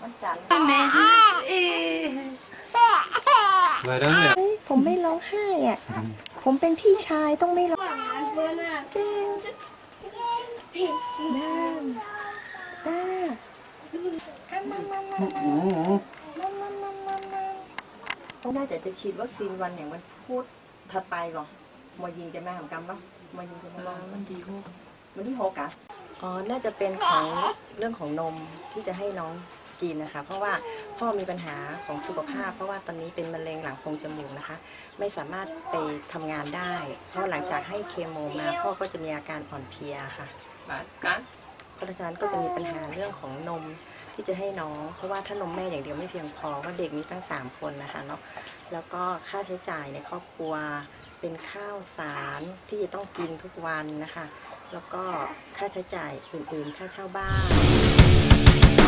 มันจัแม่เอ๊อะไรนะเนี่ย ผมไม่ร้องไห้อะ ผมเป็นพี่ชายต้องไม่ร้องด้ามด้าต้องได้แต่จะฉีดวัคซีนวันอย่างวันพุธถัดไปก่อนมายิงจะแม่ของกรรมปะมายิงจะแม่วันที่หกวันที่หกอะ อ๋อ น่าจะเป็นของเรื่องของนมที่จะให้น้องกินนะคะ เพราะว่าพ่อมีปัญหาของสุขภาพ เพราะว่าตอนนี้เป็นมะเร็งหลังโพรงจมูกนะคะ ไม่สามารถไปทำงานได้ เพราะหลังจากให้เคโมมาพ่อก็จะมีอาการอ่อนเพลียค่ะกันเพราะฉะนั้นก็จะมีปัญหาเรื่องของนมที่จะให้น้อง เพราะว่าถ้านมแม่อย่างเดียวไม่เพียงพอว่าะเด็กมีตั้ง 3 คนนะคะเนาะแล้วก็ค่าใช้จ่ายในครอบครัวเป็นข้าวสารที่จะต้องกินทุกวันนะคะ แล้วก็ค่าใช้จ่ายอื่นๆ ค่าเช่าบ้าน